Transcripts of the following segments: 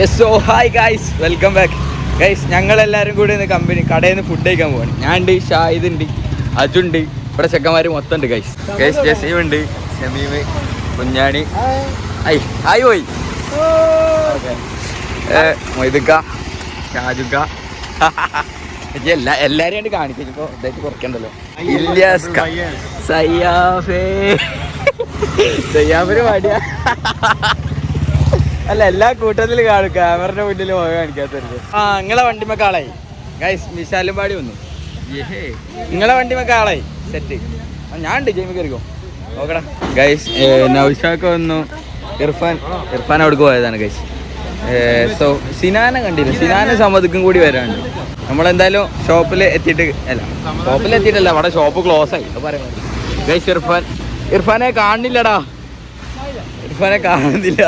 Yes so hi guys welcome back guys ഞങ്ങളെല്ലാവരും കൂടി ഇന്ന് കമ്പനി കടയിൽ നിന്ന് ഫുഡ് കഴിക്കാൻ പോവാണ്. ഞാൻ ഉണ്ട് ഷാഹിദ് ഉണ്ട് അജുണ്ട് ഇവിടെ ചെക്കന്മാർ മൊത്തം ഉണ്ട് ഗൈസ് ഗൈസ് ജസീം ഉണ്ട് ഷമീമ് കുഞ്ഞാണി. ഐ ഹായ് പോയി മൊയ്തുക്ക ഷാജുക്ക എല്ലാ എല്ലാരെയും ആയിട്ട് കുറയ്ക്കണ്ടല്ലോ. ഇല്യാസ് സയ്യാഫേ. സയ്യാഫിന് പാടിയ അല്ല എല്ലാ കൂട്ടത്തിലും കാണും. ക്യാമറയുടെ മുന്നിൽ പോയി കാണിക്കാത്തത് ആ നിങ്ങളെ വണ്ടിമൊക്കെ ആളായി. ഗൈസ് വിശാലും പാടി വന്നു. നിങ്ങളെ വണ്ടിമൊക്കെ ആളായി. സെറ്റ് ഞാൻ ഉണ്ട് ജയിമി കയറിക്കോ. നോക്കടാ. ഗൈസ് നൗഷാക്ക് വന്നു. ഇർഫാൻ ഇർഫാൻ അവിടേക്ക് പോയതാണ് ഗൈസ് സോ സിനാനെ കണ്ടില്ല സിനാന സമ്മതിക്കും കൂടി വരാണ്ട് നമ്മളെന്തായാലും ഷോപ്പിൽ എത്തിയിട്ട് അല്ല ഷോപ്പിൽ എത്തിയിട്ടല്ല അവിടെ ഷോപ്പ് ക്ലോസ് ആയി. ഗൈസ് ഇർഫാൻ ഇർഫാനെ കാണുന്നില്ലടാ ഇർഫാനെ കാണുന്നില്ല.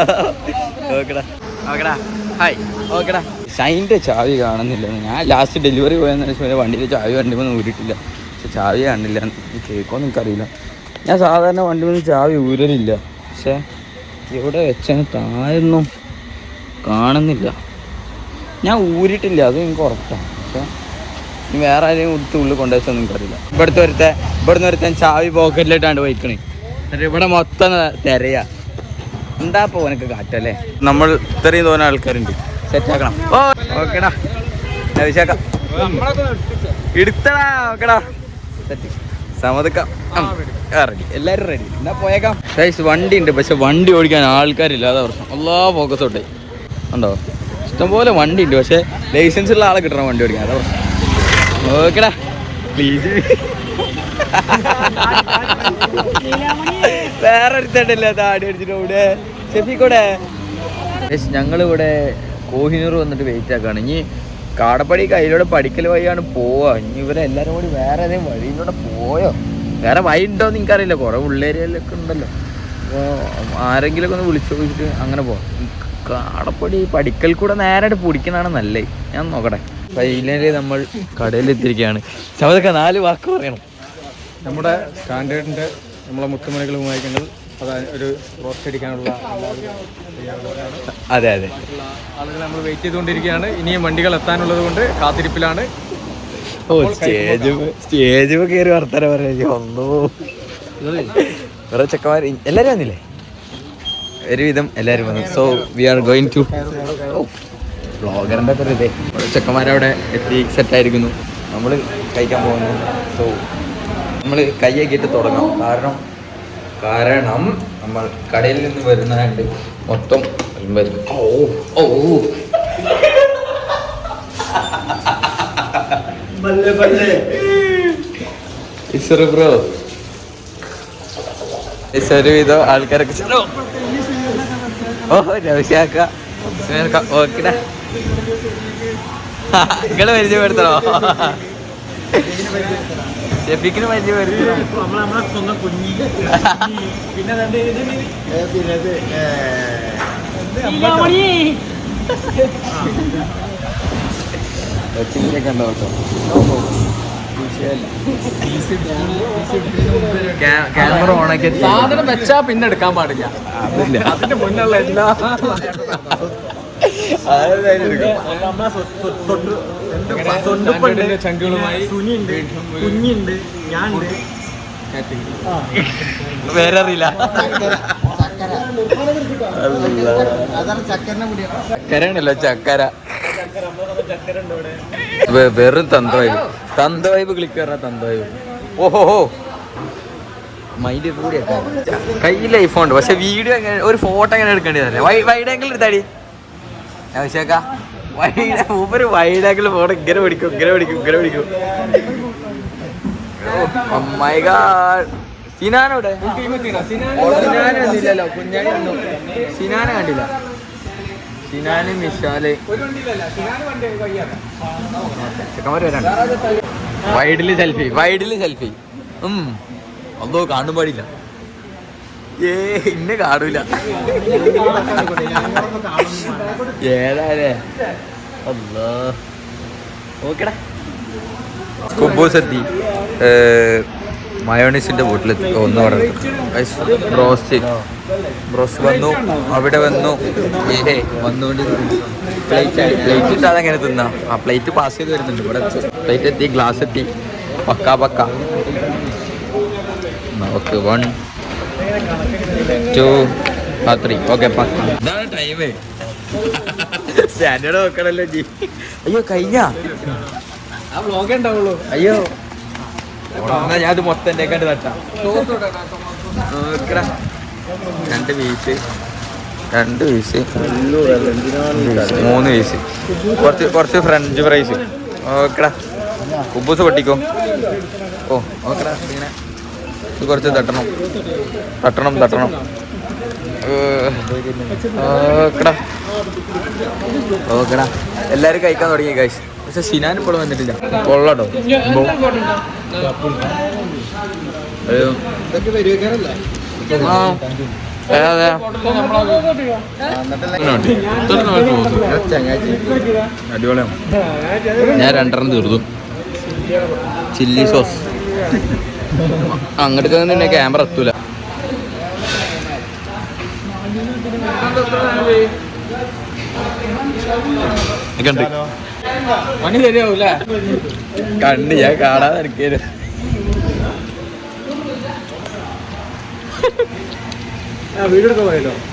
ഓക്കെടാ ഓക്കെടാ ഹായ്. ഓക്കെടാ ഷൈന്റെ ചാവി കാണുന്നില്ല ഞാൻ ലാസ്റ്റ് ഡെലിവറി പോയെന്ന് വെച്ചാൽ വണ്ടിയിൽ ചാവി വണ്ടി ഒന്നും ഊരിട്ടില്ല. പക്ഷെ ചാവി കാണുന്നില്ല കേൾക്കുമെന്ന് എനിക്കറിയില്ല. ഞാൻ സാധാരണ വണ്ടി ഒന്നും ചാവി ഊരലില്ല. പക്ഷേ ഇവിടെ വെച്ചതിന് താഴൊന്നും കാണുന്നില്ല. ഞാൻ ഊരിട്ടില്ല. അത് എനിക്ക് ഉറപ്പാണ് പക്ഷേ ഇനി വേറെ ആരെയും ഉടുത്ത് ഉള്ളിൽ കൊണ്ടുവച്ചൊന്നും എനിക്കറിയില്ല. ഇവിടുത്തെ ഒരുത്തെ ഇവിടുന്ന് ഒരുത്തൻ ചാവി പോക്കറ്റിലിട്ടാണ്ട് പോയിക്കണേ. എന്നിട്ട് ഇവിടെ മൊത്തം തിരയാ. എന്താ പോ എനിക്ക് കാറ്റല്ലേ നമ്മൾ ഇത്രയും തോന്നുന്ന ആൾക്കാരുണ്ട്. സെറ്റ് ആക്കണം. ഓ. ഓക്കെടാ. വിശാക്കാം എടുത്തടാ ഓക്കെടാ. സെറ്റ് സമ്മതിക്കാം. റെഡി എല്ലാവരും റെഡി എന്നാ പോയേക്കാം. ഗൈസ് വണ്ടി ഉണ്ട് പക്ഷെ വണ്ടി ഓടിക്കാൻ ആൾക്കാരില്ല അതാ പ്രശ്നം. എല്ലാ ഫോക്കസ് തൊട്ടേ. ഉണ്ടോ ഇഷ്ടംപോലെ വണ്ടി ഉണ്ട് പക്ഷെ ലൈസൻസ് ഉള്ള ആളെ കിട്ടണം വണ്ടി ഓടിക്കാൻ. അതാ പ്രശ്നം. ഓക്കെടാ. പ്ലീസ് വേറെ ഒരുത്തണ്ടല്ലേ താടി അടിച്ചിട്ട് ഇവിടെ? ഷെഫിക്കൂടെ? ഞങ്ങളിവിടെ കോഹിനൂർ വന്നിട്ട് വെയിറ്റ് ആക്കാണ്. ഇനി കാടപ്പടി കയ്യിലൂടെ പഠിക്കൽ വഴിയാണ് പോവാ ഇനി ഇവരെല്ലാരും കൂടി വേറെ ഏതെങ്കിലും വഴിയിലൂടെ പോയോ? വേറെ വഴി ഉണ്ടോ എന്ന് എനിക്കറിയില്ല. കുറെ ഉള്ളേരിയയിലൊക്കെ ഉണ്ടല്ലോ. അപ്പോൾ ആരെങ്കിലുമൊക്കെ ഒന്ന് വിളിച്ചു ചോദിച്ചിട്ട് അങ്ങനെ പോവാം. ഈ കാടപ്പടി പഠിക്കൽ കൂടെ നേരായിട്ട് പിടിക്കണതാണ് നല്ലത്. ഞാൻ നോക്കട്ടെ. ഫൈനലി നമ്മൾ കടയിലെത്തിയിരിക്കുകയാണ്. ചവതൊക്കെ നാല് വാക്ക് പറയണം. നമ്മുടെ സ്റ്റാൻഡേർഡിന്റെ നമ്മളെ മുത്തുമണികളുമായി ഞങ്ങൾ അത് ഒരു റോസ്റ്റ് അടിക്കാനുള്ള അതെ അതെ. ആളുകൾ നമ്മൾ വെയിറ്റ് ചെയ്തുകൊണ്ടിരിക്കുകയാണ്. ഇനിയും വണ്ടികൾ എത്താനുള്ളത് കൊണ്ട് കാത്തിരിപ്പിലാണ്. ഓ സ്റ്റേജ് സ്റ്റേജ് കയറി വർത്തന പറയാ. ഒന്നോ വേറെ ചെക്കന്മാർ എല്ലാരും വന്നില്ലേ? ഒരുവിധം എല്ലാവരും വന്നു. So we are going to ബ്ലോഗറിന്റെ ഒക്കെ ഒരു ഇതേ. ചെക്കന്മാരവിടെ എത്തി സെറ്റായിരിക്കുന്നു നമ്മൾ കഴിക്കാൻ പോകുന്നു. സോ നമ്മൾ കൈയാക്കിയിട്ട് തുടങ്ങാം. കാരണം കാരണം നമ്മൾ കടയിൽ നിന്ന് വരുന്നതായിട്ട് മൊത്തം വരും ഓ ഓ ഈശ്വര ബ്രോ ഒരുവിധം ആൾക്കാരൊക്കെ ചെല്ലോ. ഓ രവിശാക്ക ഓക്കെടാ. നിങ്ങൾ പരിചയപ്പെടുത്തണോ. ഷെഫിക്കിന് വലിയ ഉണ്ടോ കേട്ടോ? ക്യാമറ ഓണാക്കി സാധനം വെച്ചാ പിന്നെ എടുക്കാൻ പാടില്ല. അതിന്റെ മുന്നുള്ള എല്ലാ ചങ്കുകളുമായി കുഞ്ഞുണ്ട് ഞാനുണ്ട്. വേറെ അറിയില്ല ചക്കരയാണല്ലോ ചക്കര. വെറും തന്തവൈബ് തന്തവൈബ് ക്ലിക്ക് പറഞ്ഞ തന്തവൈബ് ഓഹോ മൈൻഡ് കൂടിയാ കയ്യിൽ ഐഫോൺ ഉണ്ട് പക്ഷെ വീഡിയോ എങ്ങനെ ഒരു ഫോട്ടോ എങ്ങനെ എടുക്കേണ്ടതല്ലേ വൈഡ് ആംഗിൾ എടുത്താടി ആവശ്യക്ക മൂപ്പര് വൈഡാക്കിൽ ഫോട്ടോ ഇങ്ങനെ പിടിക്കും ഇങ്ങനെ പിടിക്കും ഇങ്ങനെ പിടിക്കും. ഗാഡ് സിനാനോടെ സിനാന കണ്ടില്ല. സിനാന് മിഷാൽ വൈഡിൽ സെൽഫി വൈഡിൽ സെൽഫി ഉം അതോ കാണും പാടില്ല. ഏ ഇന്നെ കാണൂല. ഏതാലേ അല്ലോ ഓക്കെടാ കുബൂസ് എത്തി. മയോണീസിന്റെ വീട്ടിലെത്തി ഒന്ന് പറഞ്ഞു ബ്രോസ്റ്റ്. വന്നു. അവിടെ വന്നു. ഏ വന്നുകൊണ്ട് പ്ലേറ്റ് പ്ലേറ്റ് ഇട്ടാതെ എങ്ങനെ തിന്നാ? ആ പ്ലേറ്റ് പാസ് ചെയ്ത് വരുന്നുണ്ട്. ഇവിടെ പ്ലേറ്റ് എത്തി ഗ്ലാസ് എത്തി. Pakka pakka. Okay one two three okay ഇതാണ് ടൈമേ സ്റ്റാൻഡേർഡ് നോക്കണല്ലോ ജി. അയ്യോ കഴിഞ്ഞ. ആ വ്ളോഗേ ഉണ്ടാവുള്ളൂ. അയ്യോ. എന്നാ ഞാൻ അത് മൊത്തം എന്റെ കണ്ട് തട്ടാം. നോക്കടാ. രണ്ട് പീസ് രണ്ട് പീസ് മൂന്ന് പീസ് കുറച്ച് കുറച്ച് ഫ്രഞ്ച് ഫ്രൈസ് ഓക്കെടാ കുബൂസ് പൊട്ടിക്കോ? ഓ ഓക്കെടാ ഇങ്ങനെ. ഇത് കുറച്ച് തട്ടണം. തട്ടണം തട്ടണം. ഓക്കെടാ ഓക്കെടാ എല്ലാവരും കഴിക്കാൻ തുടങ്ങി കാശ് പക്ഷെ സിനാൻ ഇപ്പോൾ വന്നിട്ടില്ല. കൊള്ളാട്ടോ. അടിപൊളിയാണ്. ഞാൻ രണ്ടെണ്ണം തീർന്നു. Chilli sauce. അങ്ങോട്ട് തന്നെ ക്യാമറ എത്തൂല. കണ്ട് പണി ശരിയാവൂല കണ്ട് ഞാൻ കാണാതെ എടുക്കാൻ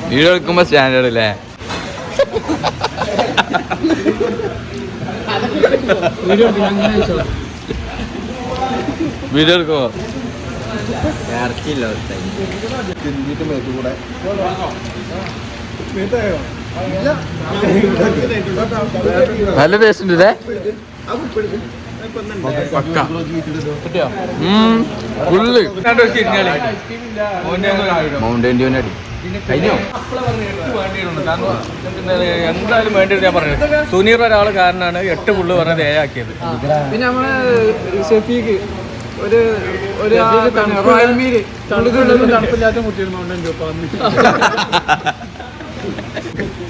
വീഡിയോ എടുക്കുമ്പോ സ്റ്റാൻഡേർഡ് അല്ലേ? വീഡിയോ വീഡിയോ മേത്തു കൂടെ നല്ല ടേസ്റ്റ് ഉണ്ട്. മൗണ്ടൻ അടി കഴിഞ്ഞോ? എന്തായാലും വേണ്ടി ഞാൻ പറഞ്ഞത് സുനീർ ഒരാൾ കാരനാണ്. എട്ട് പുള്ള് പറഞ്ഞത് ഏയാക്കിയത് പിന്നെ നമ്മൾ ഷെഫീക്ക് ഒരു ഒരു റോയൽ മീൽ തണുപ്പില്ലാത്ത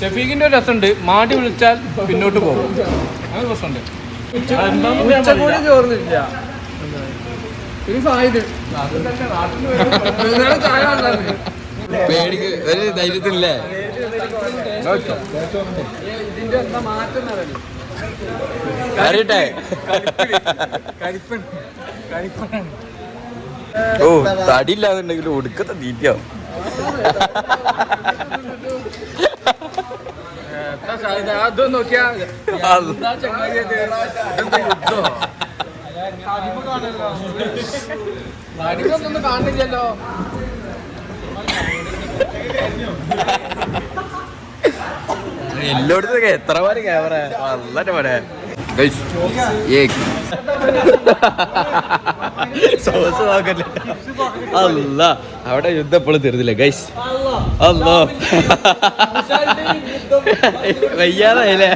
ഷെഫീഖിന്റെ ഒരു രസമുണ്ട്. മാടി വിളിച്ചാൽ പിന്നോട്ട് പോകും. അങ്ങനെ പ്രശ്നമുണ്ട് ചോർന്നില്ല. ഒരു പേടിക്ക് ഒരു ധൈര്യത്തില്ലേ ഇതിന്റെ എന്താ മാറ്റം. അറിയട്ടെ കരിപ്പൻ കരിപ്പനാണ് തടി ഇല്ലാന്നുണ്ടെങ്കിൽ ഒടുക്കത്തെ തീറ്റാവും നോക്കിയാ. കാണില്ലല്ലോ എല്ലായിടത്തും എത്ര പേര് ക്യാമറ വളരെ പടേ നോക്കല്ലേ അല്ല. അവിടെ യുദ്ധം എപ്പോഴും തീർന്നില്ല ഗൈസ് അല്ലോ. വയ്യാതായില്ലേ?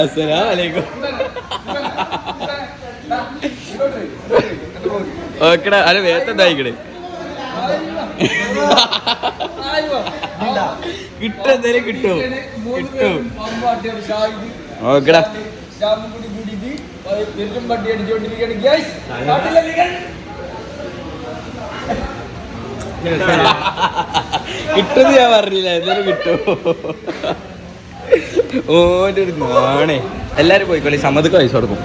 അസ്സലാമലൈക്കും. ഓക്കെടാ അല്ല വേത്തെന്തായിക്കണേ? കിട്ടും. എന്തായാലും കിട്ടും. കിട്ടും കിട്ടും ഞാൻ പറഞ്ഞില്ല എന്തായാലും കിട്ടും. ഓന്റെ ഒരു നാണേ. എല്ലാരും പോയിക്കോളി സമ്മതിക്ക പൈസ കൊടുക്കും.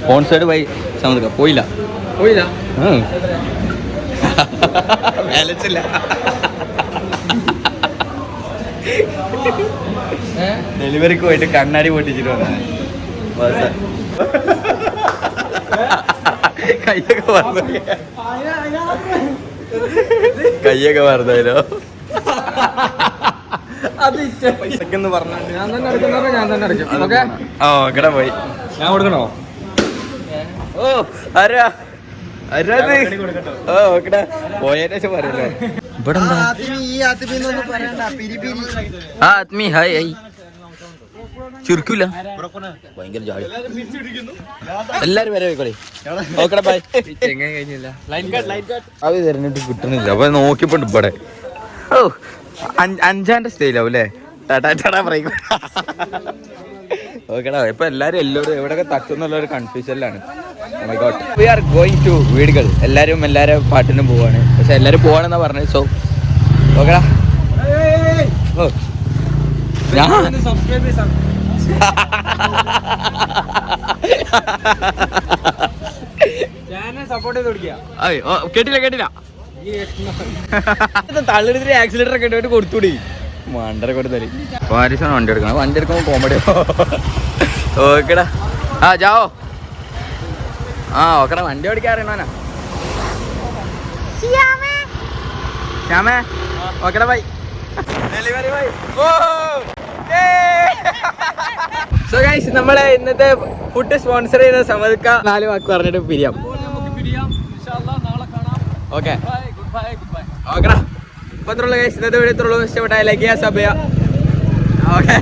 സ്പോൺസേഡ് ബൈ സമ്മതിക്ക? പോയില്ല. പോയില്ല. ബാലൻസില്ല ഡെലിവറിക്ക് പോയിട്ട് കണ്ണാടി പൊട്ടിച്ചിട്ട് വന്ന കയ്യൊക്കെ മറന്നു കയ്യൊക്കെ മറന്നാലോ എന്ന് പറഞ്ഞാണ്ട്. ഞാൻ തന്നെ അടക്കുന്നവരെ ഞാൻ തന്നെ അടയ്ക്കും. ഓക്കെ? ആ ഇവിടെ പോയി. ഞാൻ കൊടുക്കണോ? ഓ ആരാ? ആരാ ഓ ഓക്കെടാ. പോയതിനു ശേഷം പറയല്ലേ? ഇവിടെ എന്താ ആ ആത്മീ ഹായ് ഹായ്. ചുരുക്കൂല. ഭയങ്കര ജാളി എല്ലാരും വരെ പോയിക്കോളി. ഓക്കെടാ ബൈ അത് കഴിഞ്ഞില്ല. അവ തിരഞ്ഞിട്ട് കിട്ടുന്നില്ല അപ്പൊ നോക്കിയപ്പോ ഇവിടെ. ഓ അഞ്ചാന്റെ സ്റ്റേയിലാവും അല്ലേ ടാറ്റാ ടാറ്റാ പറയും ഓക്കെടാ ഇപ്പൊ എല്ലാരും എല്ലാവരും എവിടെയൊക്കെ തട്ടുന്നുള്ള ഒരു കൺഫ്യൂഷനിലാണ് വി ആർ ഗോയിങ് ടു വീടുകൾ. എല്ലാരും എല്ലാരും പാട്ടിനും പോവാണ്. പക്ഷെ എല്ലാരും പോവാണെന്നാ പറഞ്ഞത് സോ ഓക്കേടാ ഓ. ഞാൻ? കേട്ടില്ല കേട്ടില്ല. തള്ളിടത്തിന് ആക്സിലേറ്റർ ഒക്കെ കൊടുത്തൂടി. മണ്ടര കൊടുത്തൽ. വാരിസാണ് വണ്ടി എടുക്കണം? വണ്ടി എടുക്കുമ്പോൾ കോമഡി ഓക്കെടാ ആ ജാവോ. ആ ഓക്കെടാ വണ്ടി ഓടിക്കാൻ അറിയണോനാ ശ്യാമേ. ഓക്കെടാ bye delivery bye oh so guys നമ്മളെ ഇന്നത്തെ ഫുഡ് സ്പോൺസർ ചെയ്യുന്ന സമതുക്ക നാല് വാക്ക് പറഞ്ഞിട്ട് പിരിയാം. നമുക്ക് പിരിയാം. ഇൻഷാല്ലാ നാളെ കാണാം. Okay bye good bye good bye ഓക്കെടാ. അപ്പൊ അത്രയുള്ള വീഡിയോ ഇഷ്ടപ്പെട്ട ലൈക്ക് ചെയ്യുക സബ് ചെയ്യുക. ഓക്കെ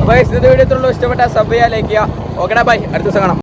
അപ്പൊ guys, ഇന്നത്തെ വീഡിയോ ഇഷ്ടപ്പെട്ട സബ് ചെയ്യുക ലൈക്ക് ചെയ്യുക. ഓക്കെടാ ബൈ അടുത്ത ദിവസം കാണാം.